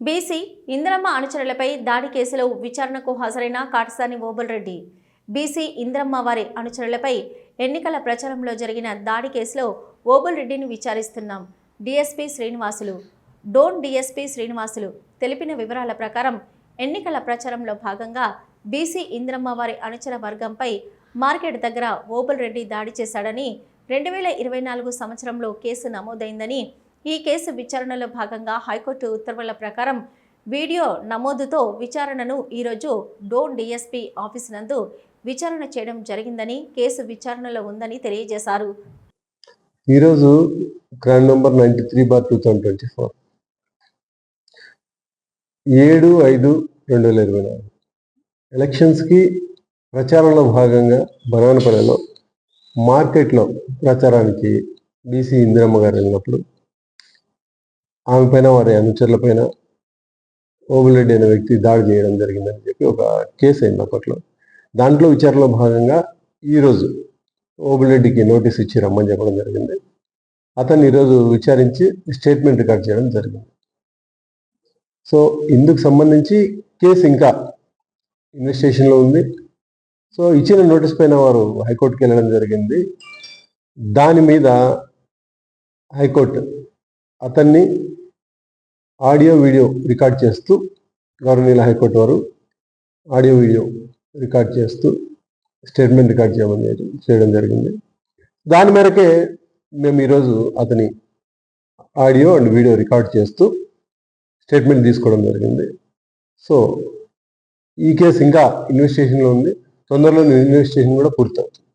BC Indiramma అనుచరులపై దాడి కేసులో విచారణకు హాజరైన కాటసాని ఓబుల్ రెడ్డి బీసీ ఇంద్రమ్మ వారి అనుచరులపై ఎన్నికల ప్రచారంలో జరిగిన దాడి కేసులో ఓబుల్ రెడ్డిని విచారిస్తున్నాం. డిఎస్పీ శ్రీనివాసులు డోన్ డిఎస్పీ శ్రీనివాసులు తెలిపిన వివరాల ప్రకారం ఎన్నికల ప్రచారంలో భాగంగా బీసీ ఇంద్రమ్మ వారి అనుచర వర్గంపై మార్కెట్ దగ్గర ఓబుల్ రెడ్డి దాడి చేశాడని రెండు వేల ఇరవై నాలుగు సంవత్సరంలో కేసు నమోదైందని ఈ కేసు విచారణలో భాగంగా హైకోర్టు ఉత్తర్వుల ప్రకారం వీడియో నమోదుతో విచారణను ఈరోజు డోన్ డీఎస్పీ ఆఫీస్ నందు విచారణ చేయడం జరిగిందని కేసు విచారణలో ఉందని తెలియజేశారు. ఈరోజు grand number ninety three bar two thousand twenty four. ఏడు ఐదు రెండు వేల ఇరవై నాలుగు. ఎలక్షన్స్కి ప్రచారంలో భాగంగా బనానపల్లెలో మార్కెట్లో ప్రచారానికి బీసీ ఇందిరమ్మ గారు వెళ్ళినప్పుడు ఆమె పైన వారి అనుచరుల పైన ఓబులరెడ్డి అనే వ్యక్తి దాడి చేయడం జరిగిందని చెప్పి ఒక కేసు అయింది అప్పట్లో. దాంట్లో విచారణలో భాగంగా ఈరోజు ఓబులరెడ్డికి నోటీస్ ఇచ్చి రమ్మని చెప్పడం జరిగింది. అతన్ని ఈరోజు విచారించి స్టేట్మెంట్ రికార్డ్ చేయడం జరిగింది. సో ఇందుకు సంబంధించి కేసు ఇంకా ఇన్వెస్టిగేషన్లో ఉంది. సో ఇచ్చిన నోటీస్ పైన వారు హైకోర్టుకి వెళ్ళడం జరిగింది. దాని మీద హైకోర్టు అతన్ని ఆడియో వీడియో రికార్డ్ చేస్తూ గౌరవనీయుల హైకోర్టు వారు ఆడియో వీడియో రికార్డ్ చేస్తూ స్టేట్మెంట్ రికార్డ్ చేయమని చేయడం జరిగింది. దాని మేరకే మేము ఈరోజు అతని ఆడియో అండ్ వీడియో రికార్డ్ చేస్తూ స్టేట్మెంట్ తీసుకోవడం జరిగింది. సో ఈ కేసు ఇంకా ఇన్వెస్టిగేషన్లో ఉంది. తొందరలో ఇన్వెస్టిగేషన్ కూడా పూర్తవుతుంది.